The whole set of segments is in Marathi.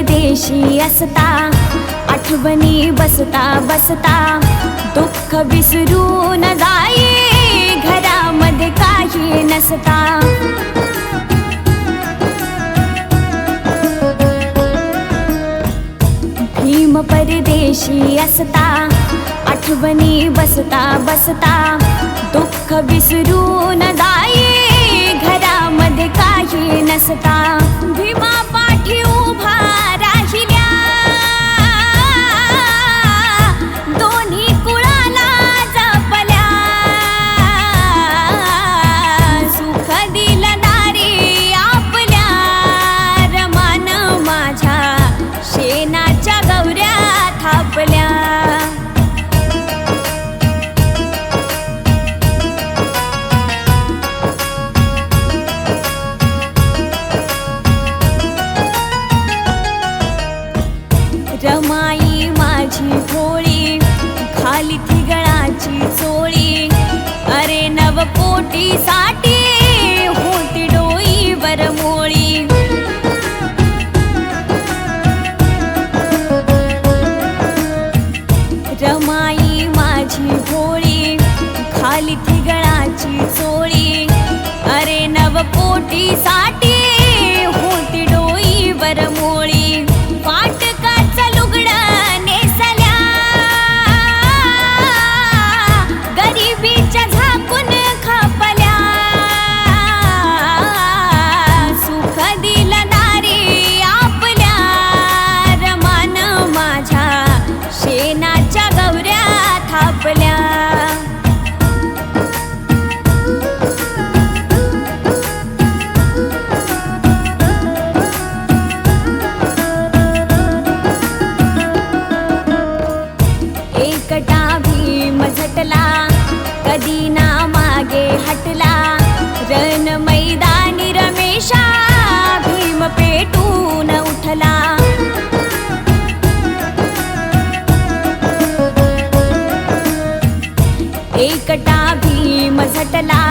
परदेशी असता आठवणी बसता बसता दुःख विसरून जाई घरामध्ये काही नसता. भीम परदेशी असता आठवणी बसता बसता दुःख विसरून जाई घरामध्ये काही नसता रमाई माझी भोळी खाली थिगळाची चोळी. अरे नवपोटी साठी होती डोई मोळी. रमाई माझी भोळी खाली थिगळाची चोळी. अरे नवपोटी साठी होती डोईवर मोळी भीम झटला कधी ना मागे हटला. रण मैदानी रमेशा भीम पेटून उठला. एकटा भीम झटला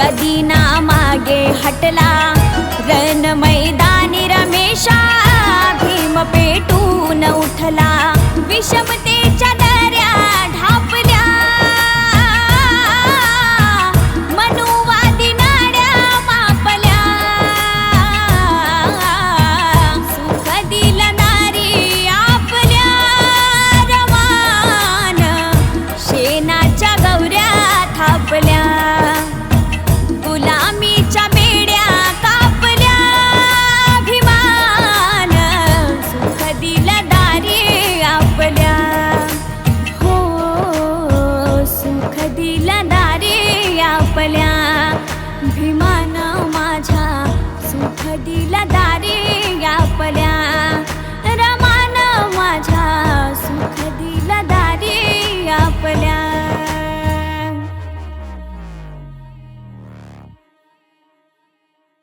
कधी ना मागे हटला. रण मैदानी रमेशा भीम पेटून उठला. विषम Australia.